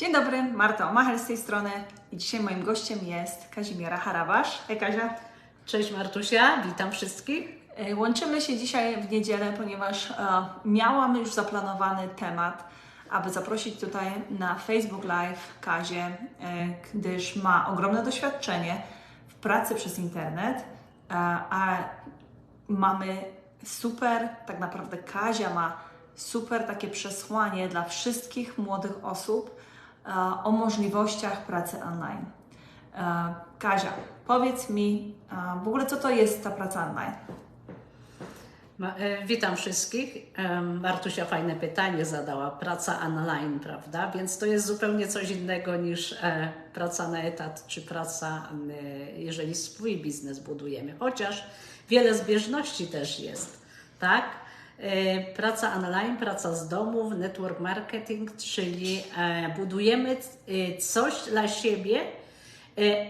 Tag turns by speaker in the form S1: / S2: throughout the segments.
S1: Dzień dobry, Marta Omachel z tej strony i dzisiaj moim gościem jest Kazimiera Harabasz. Hej Kazia.
S2: Cześć Martusia, witam wszystkich.
S1: E, Łączymy się dzisiaj w niedzielę, ponieważ e, miałam już zaplanowany temat, aby zaprosić tutaj na Facebook Live Kazię, e, gdyż ma ogromne doświadczenie w pracy przez internet, e, a mamy super, tak naprawdę Kazia ma super takie przesłanie dla wszystkich młodych osób o możliwościach pracy online. E, Kazia, powiedz mi e, w ogóle, co to jest ta praca online?
S2: E, witam wszystkich. Martusia fajne pytanie zadała. Praca online, prawda? Więc to jest zupełnie coś innego niż e, praca na etat czy praca, e, jeżeli swój biznes budujemy. Chociaż wiele zbieżności też jest, tak? E, Praca online, praca z domu, network marketing, czyli e, budujemy e, coś dla siebie,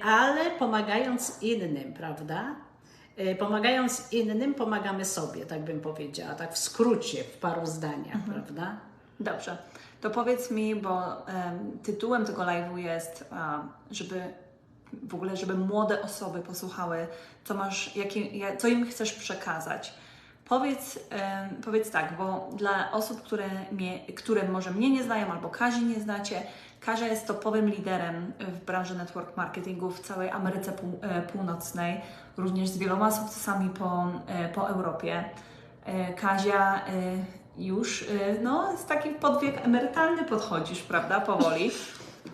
S2: ale pomagając innym, prawda? Pomagając innym, pomagamy sobie, tak bym powiedziała, tak w skrócie, w paru zdaniach, prawda?
S1: Dobrze, to powiedz mi, bo em, tytułem tego live'u jest, żeby w ogóle, żeby młode osoby posłuchały, co masz, jakie, ja- co im chcesz przekazać. Powiedz, powiedz tak, bo dla osób, które, mnie, które może mnie nie znają albo Kazi nie znacie, Kazia jest topowym liderem w branży network marketingu w całej Ameryce Pół, e, Północnej, również z wieloma sukcesami po, e, po Europie. E, Kazia e, już, e, no, z takim podwiek emerytalny podchodzisz, prawda, powoli.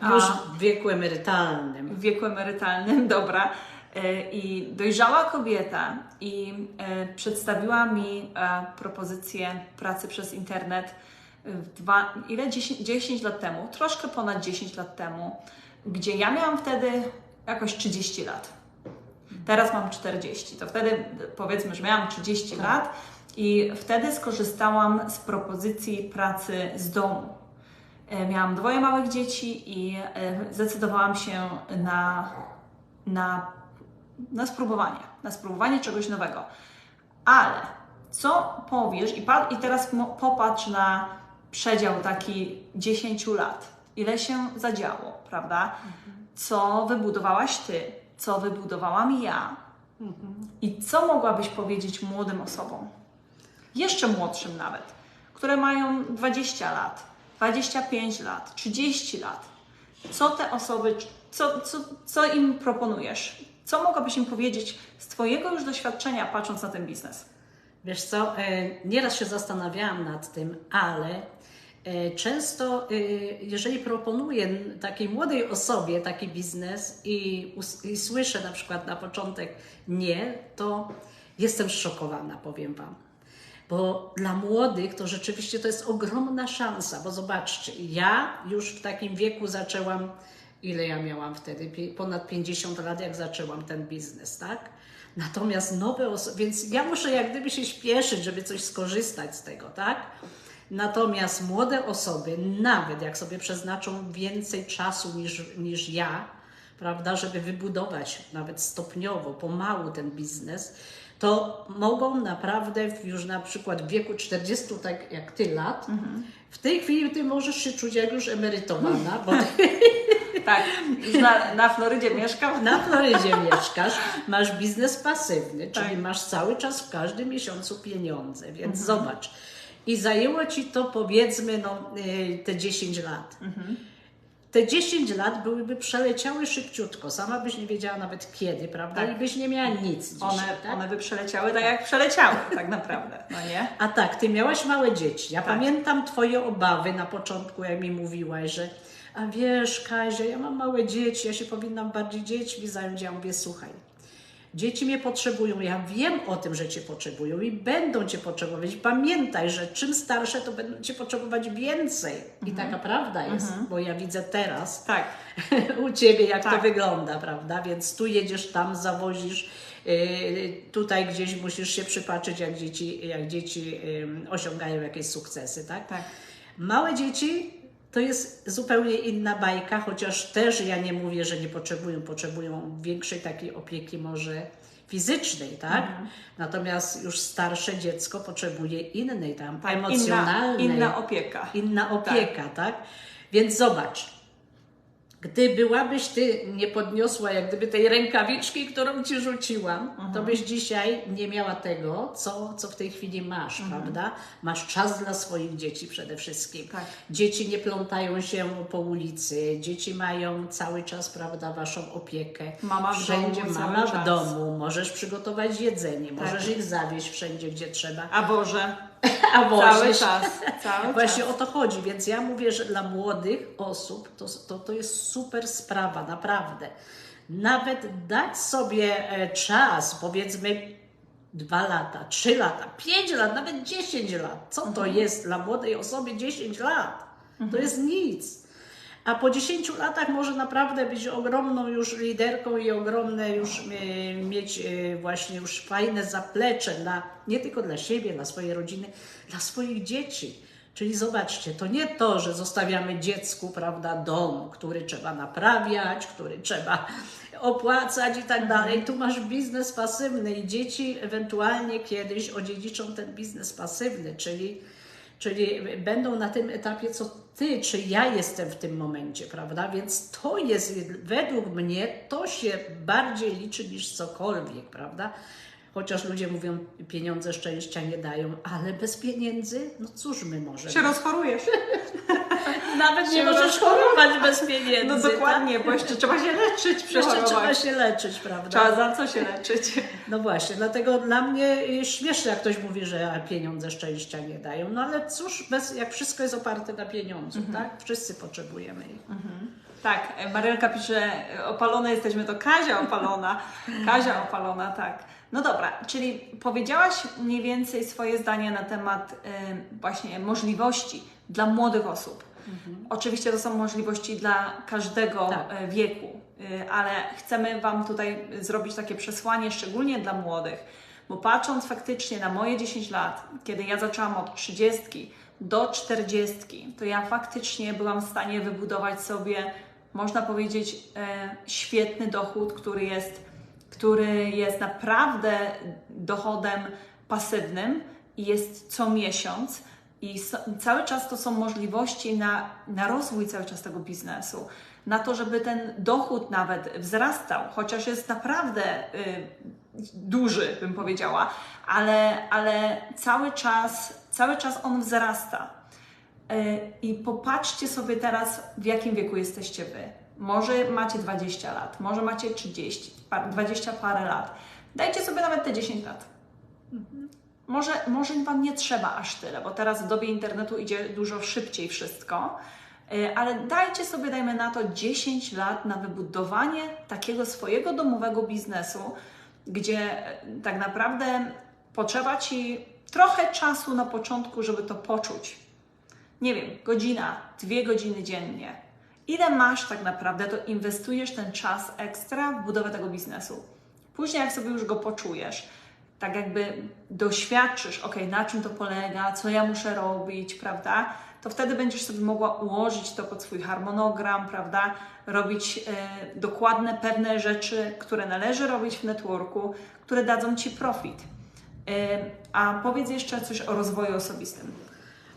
S1: A-
S2: Już w wieku emerytalnym.
S1: w wieku emerytalnym, dobra. E, I dojrzała kobieta i e, przedstawiła mi e, propozycję pracy przez internet dwa, ile? 10, 10 lat temu, troszkę ponad 10 lat temu, gdzie ja miałam wtedy jakoś 30 lat. Teraz mam 40. To wtedy powiedzmy, że miałam 30 lat i wtedy skorzystałam z propozycji pracy z domu. Miałam dwoje małych dzieci i zdecydowałam się na, na, na spróbowanie, na spróbowanie czegoś nowego. Ale co powiesz, i, pa, i teraz popatrz na przedział taki 10 lat, ile się zadziało, prawda? Co wybudowałaś ty, co wybudowałam ja i co mogłabyś powiedzieć młodym osobom, jeszcze młodszym nawet, które mają 20 lat, 25 lat, 30 lat. Co te osoby, co, co, co im proponujesz? Co mogłabyś im powiedzieć z Twojego już doświadczenia, patrząc na ten biznes?
S2: Wiesz co, e, nieraz się zastanawiałam nad tym, ale e, często, e, jeżeli proponuję takiej młodej osobie taki biznes i, i słyszę na przykład na początek nie, to jestem szokowana, powiem Wam. Bo dla młodych to rzeczywiście to jest ogromna szansa, bo zobaczcie, ja już w takim wieku zaczęłam, ile ja miałam wtedy? Ponad 50 lat, jak zaczęłam ten biznes, tak? Natomiast nowe osoby, więc ja muszę jak gdyby się śpieszyć, żeby coś skorzystać z tego, tak? Natomiast młode osoby, nawet jak sobie przeznaczą więcej czasu niż, niż ja, prawda, żeby wybudować nawet stopniowo, pomału ten biznes, to mogą naprawdę już na przykład w wieku 40, tak jak ty lat, w tej chwili ty możesz się czuć jak już emerytowana, bo ty
S1: Tak, na, na Florydzie mieszkam.
S2: na Florydzie mieszkasz, masz biznes pasywny, czyli
S1: Tak.
S2: masz cały czas w każdym miesiącu pieniądze, więc zobacz. I zajęło ci to powiedzmy no, y, te 10 lat. Te 10 lat byłyby przeleciały szybciutko, sama byś nie wiedziała nawet kiedy, prawda?
S1: Tak.
S2: I byś nie miała nic dzisiaj,
S1: One,
S2: tak?
S1: one by przeleciały tak, jak przeleciały, tak naprawdę, no nie?
S2: A tak, ty miałaś małe dzieci. Ja
S1: Tak.
S2: pamiętam twoje obawy na początku, jak mi mówiłaś, że a wiesz, Kazia, ja mam małe dzieci, ja się powinnam bardziej dziećmi zająć. Ja mówię, słuchaj, dzieci mnie potrzebują, ja wiem o tym, że cię potrzebują i będą cię potrzebować. Pamiętaj, że czym starsze, to będą cię potrzebować więcej. I taka prawda jest, bo ja widzę teraz,
S1: Tak.
S2: u Ciebie, jak to
S1: Tak.
S2: wygląda, prawda? Więc tu jedziesz, tam zawozisz, yy, tutaj gdzieś musisz się przypatrzeć, jak dzieci, jak dzieci osiągają jakieś sukcesy, tak?
S1: Tak.
S2: Małe dzieci to jest zupełnie inna bajka, chociaż też ja nie mówię, że nie potrzebują, potrzebują większej takiej opieki może fizycznej, tak? Natomiast już starsze dziecko potrzebuje innej tam,
S1: Tak,
S2: emocjonalnej.
S1: Inna, inna opieka.
S2: Inna opieka, tak? Więc zobacz, Gdy byłabyś ty nie podniosła jak gdyby tej rękawiczki, którą ci rzuciłam, to byś dzisiaj nie miała tego, co, co w tej chwili masz, prawda? Masz czas dla swoich dzieci przede wszystkim.
S1: Tak.
S2: Dzieci nie plątają się po ulicy, dzieci mają cały czas, prawda, waszą opiekę.
S1: Mama w
S2: wszędzie
S1: domu cały
S2: mama w domu, możesz przygotować jedzenie, możesz
S1: Tak.
S2: ich zawieźć wszędzie, gdzie trzeba.
S1: A Boże,
S2: A
S1: cały czas, cały
S2: Właśnie
S1: czas.
S2: o to chodzi, więc ja mówię, że dla młodych osób to, to, to jest super sprawa, naprawdę. Nawet dać sobie e, czas, powiedzmy dwa lata, trzy lata, pięć lat, nawet 10 lat. Co to jest dla młodej osoby 10 lat? To jest nic. A po 10 latach może naprawdę być ogromną już liderką i ogromne już e, mieć e, właśnie już fajne zaplecze dla, nie tylko dla siebie, dla swojej rodziny, dla swoich dzieci. Czyli zobaczcie, to nie to, że zostawiamy dziecku, prawda, dom, który trzeba naprawiać, który trzeba opłacać i tak dalej. Tu masz biznes pasywny i dzieci ewentualnie kiedyś odziedziczą ten biznes pasywny, czyli Czyli będą na tym etapie, co ty, czy ja jestem w tym momencie, prawda? Więc to jest, według mnie, to się bardziej liczy niż cokolwiek, prawda? Chociaż ludzie mówią, pieniądze szczęścia nie dają, ale bez pieniędzy, no cóż my możemy?
S1: Się rozchorujesz.
S2: Nawet nie możesz chorować bez pieniędzy.
S1: No dokładnie, bo jeszcze trzeba się leczyć,
S2: Tak? Jeszcze trzeba
S1: przechorować.
S2: się leczyć, prawda?
S1: Trzeba za co się leczyć?
S2: No właśnie, dlatego dla mnie y, śmieszne, jak ktoś mówi, że pieniądze szczęścia nie dają. No ale cóż, bez, jak wszystko jest oparte na pieniądzu, tak? Wszyscy potrzebujemy ich.
S1: Tak, Marielka pisze, opalone jesteśmy, to Kazia opalona. Kazia opalona, tak. No dobra, czyli powiedziałaś mniej więcej swoje zdanie na temat y, właśnie możliwości dla młodych osób. Oczywiście to są możliwości dla każdego
S2: Tak.
S1: y, wieku, y, ale chcemy Wam tutaj zrobić takie przesłanie, szczególnie dla młodych, bo patrząc faktycznie na moje 10 lat, kiedy ja zaczęłam od 30 do 40, to ja faktycznie byłam w stanie wybudować sobie, można powiedzieć, e, świetny dochód, który jest, który jest naprawdę dochodem pasywnym i jest co miesiąc. I so, cały czas to są możliwości na, na rozwój cały czas tego biznesu, na to, żeby ten dochód nawet wzrastał, chociaż jest naprawdę y, duży, bym powiedziała, ale, ale cały czas, cały czas on wzrasta. Y, I popatrzcie sobie teraz, w jakim wieku jesteście Wy. Może macie 20 lat, może macie 30, pa- 20 parę lat. Dajcie sobie nawet te 10 lat. Może, może Wam nie trzeba aż tyle, bo teraz w dobie internetu idzie dużo szybciej wszystko, Y, ale dajcie sobie, dajmy na to 10 lat na wybudowanie takiego swojego domowego biznesu, gdzie y, tak naprawdę potrzeba Ci trochę czasu na początku, żeby to poczuć. Nie wiem, godzina, dwie godziny dziennie. Ile masz tak naprawdę, to inwestujesz ten czas ekstra w budowę tego biznesu. Później, jak sobie już go poczujesz, tak jakby doświadczysz, ok, na czym to polega, co ja muszę robić, prawda? To wtedy będziesz sobie mogła ułożyć to pod swój harmonogram, prawda? Robić e, dokładne pewne rzeczy, które należy robić w networku, które dadzą ci profit. E, a powiedz jeszcze coś o rozwoju osobistym.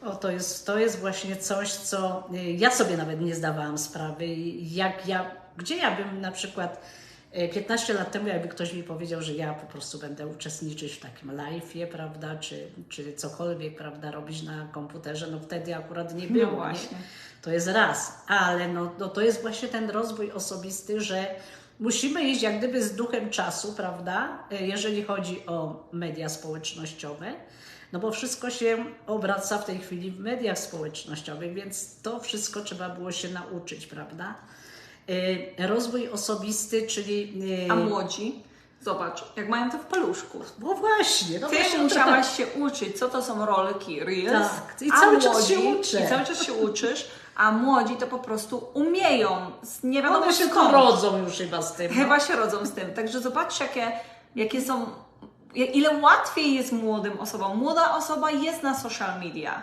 S2: O, to jest, to jest właśnie coś, co y, ja sobie nawet nie zdawałam sprawy, jak ja, gdzie ja bym na przykład y, 15 lat temu, jakby ktoś mi powiedział, że ja po prostu będę uczestniczyć w takim live'ie, prawda, czy, czy cokolwiek, prawda, robić na komputerze, no wtedy akurat nie było.
S1: właśnie.
S2: Nie? To jest raz, ale no, no to jest właśnie ten rozwój osobisty, że musimy iść jak gdyby z duchem czasu, prawda, y, jeżeli chodzi o media społecznościowe, no bo wszystko się obraca w tej chwili w mediach społecznościowych, więc to wszystko trzeba było się nauczyć, prawda? Y, Rozwój osobisty, czyli. y,
S1: A młodzi, zobacz, jak mają to w paluszku.
S2: No właśnie, no
S1: Ty
S2: właśnie o to
S1: musiałaś się uczyć, co to są rolki, reels.
S2: Tak, i cały czas się uczę.
S1: I cały czas się uczysz, a młodzi to po prostu umieją. Nie wiadomo
S2: One się to
S1: skąd.
S2: rodzą już chyba z tym. no.
S1: Chyba się rodzą z tym. Także zobaczcie, jakie, jakie są. Ile łatwiej jest młodym osobom. Młoda osoba jest na social media.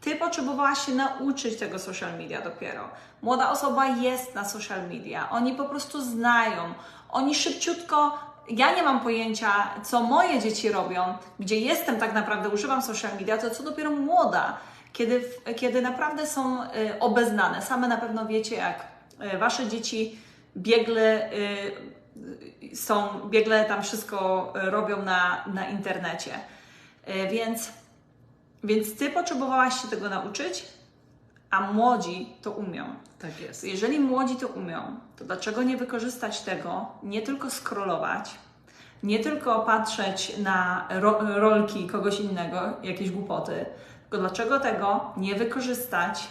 S1: Ty potrzebowałaś się nauczyć tego social media dopiero. Młoda osoba jest na social media. Oni po prostu znają. Oni szybciutko. Ja nie mam pojęcia, co moje dzieci robią, gdzie jestem tak naprawdę, używam social media, to co dopiero młoda, kiedy, kiedy naprawdę są y, obeznane. Same na pewno wiecie, jak e, wasze dzieci biegle y, są, biegle tam wszystko robią na, na internecie. Więc, więc ty potrzebowałaś się tego nauczyć, a młodzi to umią.
S2: Tak jest.
S1: Jeżeli młodzi to umią, to dlaczego nie wykorzystać tego, nie tylko scrollować, nie tylko patrzeć na ro rolki kogoś innego, jakieś głupoty, tylko dlaczego tego nie wykorzystać,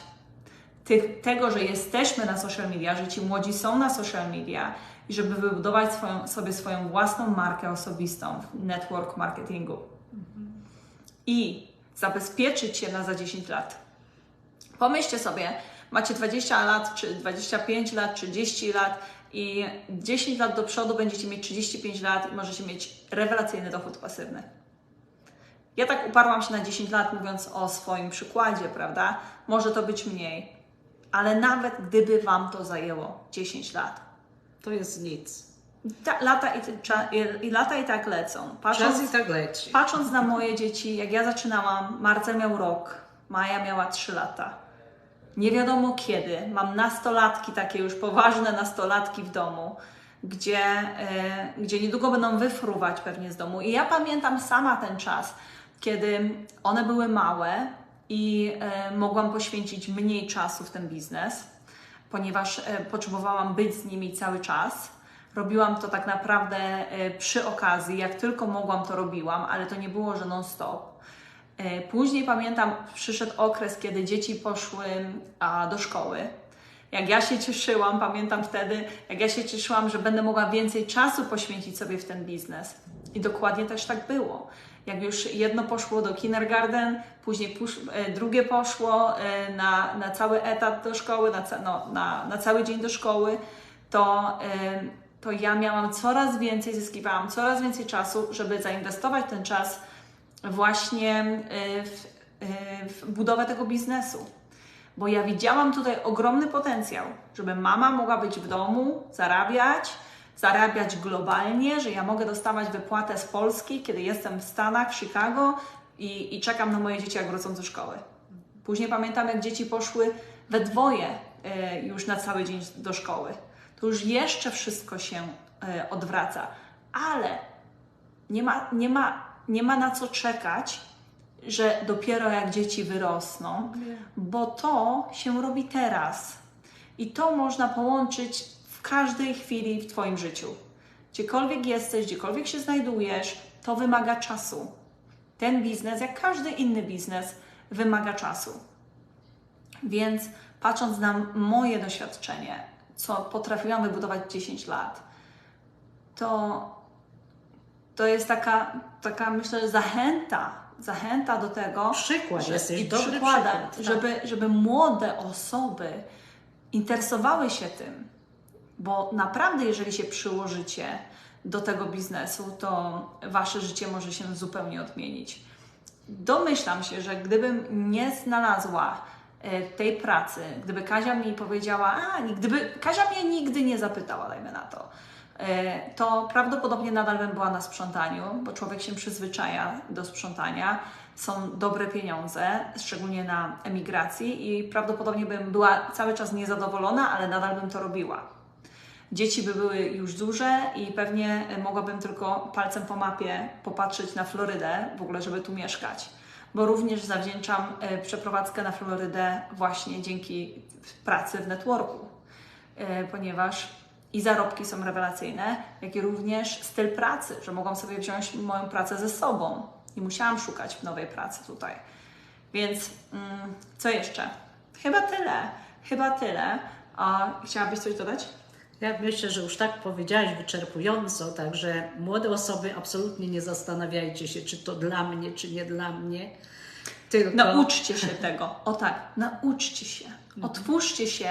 S1: tych, tego, że jesteśmy na social media, że ci młodzi są na social media i żeby wybudować swoją, sobie swoją własną markę osobistą w network marketingu i zabezpieczyć się na za 10 lat. Pomyślcie sobie, macie 20 lat, czy 25 lat, 30 lat i 10 lat do przodu będziecie mieć 35 lat i możecie mieć rewelacyjny dochód pasywny. Ja tak uparłam się na 10 lat, mówiąc o swoim przykładzie, prawda? Może to być mniej, ale nawet gdyby Wam to zajęło 10 lat,
S2: To jest nic.
S1: Ta, lata, i, cza- i, lata i tak lecą. Patrząc,
S2: Czas i tak leci.
S1: Patrząc na moje dzieci, jak ja zaczynałam, Marcel miał rok, Maja miała 3 lata. Nie wiadomo kiedy. Mam nastolatki, takie już poważne nastolatki w domu, gdzie, e, gdzie niedługo będą wyfruwać pewnie z domu. I ja pamiętam sama ten czas, kiedy one były małe i e, mogłam poświęcić mniej czasu w ten biznes, ponieważ e, potrzebowałam być z nimi cały czas. Robiłam to tak naprawdę e, przy okazji, jak tylko mogłam, to robiłam, ale to nie było, że non-stop. E, Później pamiętam, przyszedł okres, kiedy dzieci poszły a, do szkoły. Jak ja się cieszyłam, pamiętam wtedy, jak ja się cieszyłam, że będę mogła więcej czasu poświęcić sobie w ten biznes. I dokładnie też tak było. Jak już jedno poszło do kindergarten, później pusz, e, drugie poszło na, na cały etat do szkoły, na, ca, no, na, na cały dzień do szkoły, to, to ja miałam coraz więcej, zyskiwałam coraz więcej czasu, żeby zainwestować ten czas właśnie y, w, y, w budowę tego biznesu. Bo ja widziałam tutaj ogromny potencjał, żeby mama mogła być w domu, zarabiać, zarabiać globalnie, że ja mogę dostawać wypłatę z Polski, kiedy jestem w Stanach, w Chicago i, i czekam na moje dzieci, jak wrócą ze szkoły. Później pamiętam, jak dzieci poszły we dwoje y, już na cały dzień do szkoły. To już jeszcze wszystko się y, odwraca, ale nie ma, nie, ma, nie ma na co czekać, że dopiero jak dzieci wyrosną, bo to się robi teraz. I to można połączyć w każdej chwili w Twoim życiu. Gdziekolwiek jesteś, gdziekolwiek się znajdujesz, to wymaga czasu. Ten biznes, jak każdy inny biznes, wymaga czasu. Więc patrząc na moje doświadczenie, co potrafiłam wybudować w 10 lat, to to jest taka, taka myślę, zachęta, zachęta do tego,
S2: Przykład, jesteś
S1: i
S2: dobry przykład, tak.
S1: żeby, żeby młode osoby interesowały się tym, bo naprawdę, jeżeli się przyłożycie do tego biznesu, to wasze życie może się zupełnie odmienić. Domyślam się, że gdybym nie znalazła tej pracy, gdyby Kazia mi powiedziała, a gdyby Kazia mnie nigdy nie zapytała, dajmy na to, e, to prawdopodobnie nadal bym była na sprzątaniu, bo człowiek się przyzwyczaja do sprzątania. Są dobre pieniądze, szczególnie na emigracji, i prawdopodobnie bym była cały czas niezadowolona, ale nadal bym to robiła. Dzieci by były już duże i pewnie mogłabym tylko palcem po mapie popatrzeć na Florydę, w ogóle, żeby tu mieszkać. Bo również zawdzięczam e, przeprowadzkę na Florydę właśnie dzięki pracy w networku, E, ponieważ i zarobki są rewelacyjne, jak i również styl pracy, że mogłam sobie wziąć moją pracę ze sobą. Nie musiałam szukać nowej pracy tutaj. Więc mm, co jeszcze? Chyba tyle. Chyba tyle. A chciałabyś coś dodać?
S2: Ja myślę, że już tak powiedziałaś wyczerpująco, także młode osoby absolutnie nie zastanawiajcie się, czy to dla mnie, czy nie dla mnie. Tylko
S1: Nauczcie się tego. O tak, nauczcie się. Otwórzcie się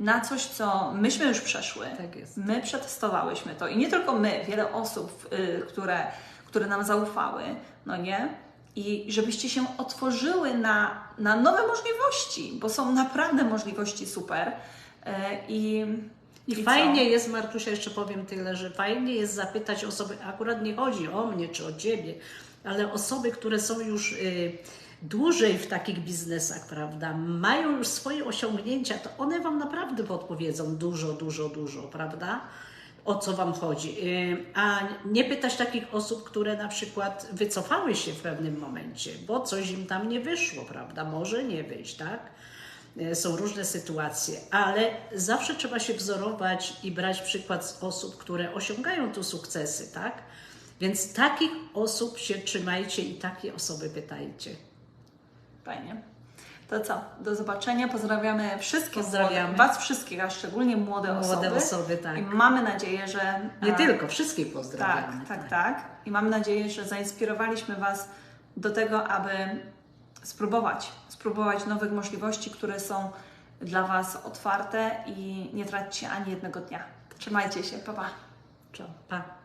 S1: na coś, co myśmy już przeszły.
S2: Tak jest.
S1: My przetestowałyśmy to i nie tylko my, wiele osób, y, które, które nam zaufały, no nie? I żebyście się otworzyły na, na nowe możliwości, bo są naprawdę możliwości super. Y, I,
S2: I
S1: co?
S2: fajnie jest, Martusia, jeszcze powiem tyle, że fajnie jest zapytać osoby, akurat nie chodzi o mnie czy o Ciebie, ale osoby, które są już y, dłużej w takich biznesach, prawda, mają już swoje osiągnięcia, to one Wam naprawdę podpowiedzą dużo, dużo, dużo, prawda? O co Wam chodzi. Yy, A nie pytać takich osób, które na przykład wycofały się w pewnym momencie, bo coś im tam nie wyszło, prawda? Może nie wyjść, tak? E, Są różne sytuacje, ale zawsze trzeba się wzorować i brać przykład z osób, które osiągają tu sukcesy, tak? Więc takich osób się trzymajcie i takie osoby pytajcie.
S1: Fajnie. To co? Do zobaczenia. Pozdrawiamy wszystkich.
S2: Pozdrawiamy.
S1: Młode, was wszystkich, a szczególnie młode,
S2: Młode
S1: osoby.
S2: osoby, tak.
S1: I mamy nadzieję, że.
S2: Nie
S1: a,
S2: tylko, wszystkich pozdrawiamy.
S1: Tak, tak, tak. I mam nadzieję, że zainspirowaliśmy Was do tego, aby spróbować, spróbować nowych możliwości, które są dla Was otwarte i nie traćcie ani jednego dnia. Trzymajcie się, pa pa.
S2: Ciao, pa.